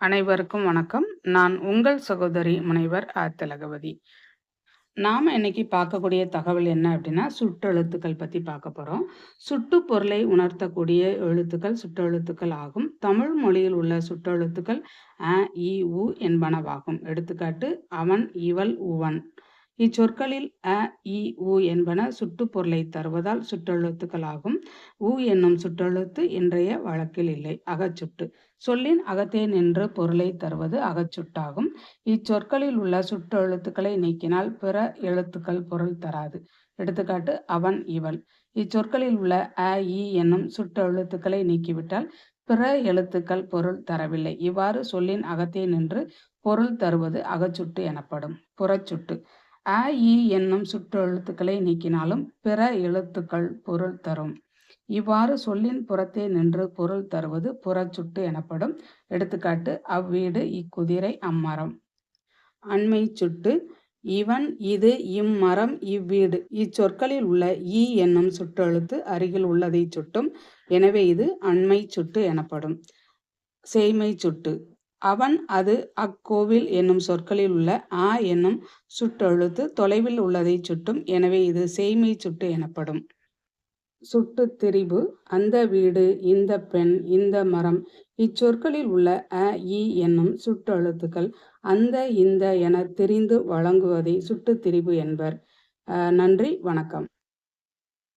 அனைவருக்கும் வணக்கம். நான் உங்கள் சகோதரி முனைவர் ஆ திலகவதி. நாம் இன்னைக்கு பார்க்கக்கூடிய தகவல் என்ன அப்படின்னா, சுட்டெழுத்துக்கள் பற்றி பார்க்க போகிறோம் சுட்டு பொருளை உணர்த்தக்கூடிய எழுத்துக்கள் சுற்றெழுத்துக்கள் ஆகும். தமிழ் மொழியில் உள்ள சுற்றெழுத்துக்கள் அ, இ, உ என்பனவாகும். எடுத்துக்காட்டு: அவன், இவள், உவன். இச்சொற்களில் அ, இ, உ என்பன சுட்டுப்பொருளை தருவதால் சுற்றெழுத்துக்களாகும் உ என்னும் சுற்றெழுத்து இன்றைய வழக்கில் இல்லை. அகச்சுட்டு: சொல்லின் அகத்தே நின்று பொருளைத் தருவது அகச்சுட்டாகும். இச்சொற்களில் உள்ள சுற்றெழுத்துக்களை நீக்கினால் பிற எழுத்துக்கள் பொருள் தராது. எடுத்துக்காட்டு: அவன், இவள். இச்சொற்களில் உள்ள அ, இ என்னும் சுற்றெழுத்துக்களை நீக்கிவிட்டால் பிற எழுத்துக்கள் பொருள் தரவில்லை. இவ்வாறு சொல்லின் அகத்தே நின்று பொருள் தருவது அகச்சுட்டு எனப்படும். புறச்சுட்டு: அ, இ என்னும் சுற்றெழுத்துக்களை நீக்கினாலும் பிற எழுத்துக்கள் பொருள் தரும். இவ்வாறு சொல்லின் புறத்தே நின்று பொருள் தருவது புறச்சுட்டு எனப்படும். எடுத்துக்காட்டு: அவ்வீடு, இக்குதிரை, அம்மரம். அண்மைச் சுட்டு: இவன், இது, இம்மரம், இவ்வீடு. இச்சொற்களில் உள்ள இ என்னும் சுற்றெழுத்து அருகில் உள்ளதைச் சுட்டும். எனவே இது அண்மைச் சுட்டு எனப்படும். செய்மை சுட்டு: அவன், அது, அக்கோவில் என்னும் சொற்களில் உள்ள அ என்னும் சுட்டெழுத்து தொலைவில் உள்ளதைச் சுட்டும். எனவே இது செய்மை சுட்டு எனப்படும். சுட்டு திரிபு: அந்த வீடு, இந்த பெண், இந்த மரம். இச்சொற்களில் உள்ள அ, இ என்னும் சுட்டெழுத்துக்கள் அந்த, இந்த எனத் தெரிந்து வழங்குவதை சுட்டு திரிபு என்பர். நன்றி, வணக்கம்.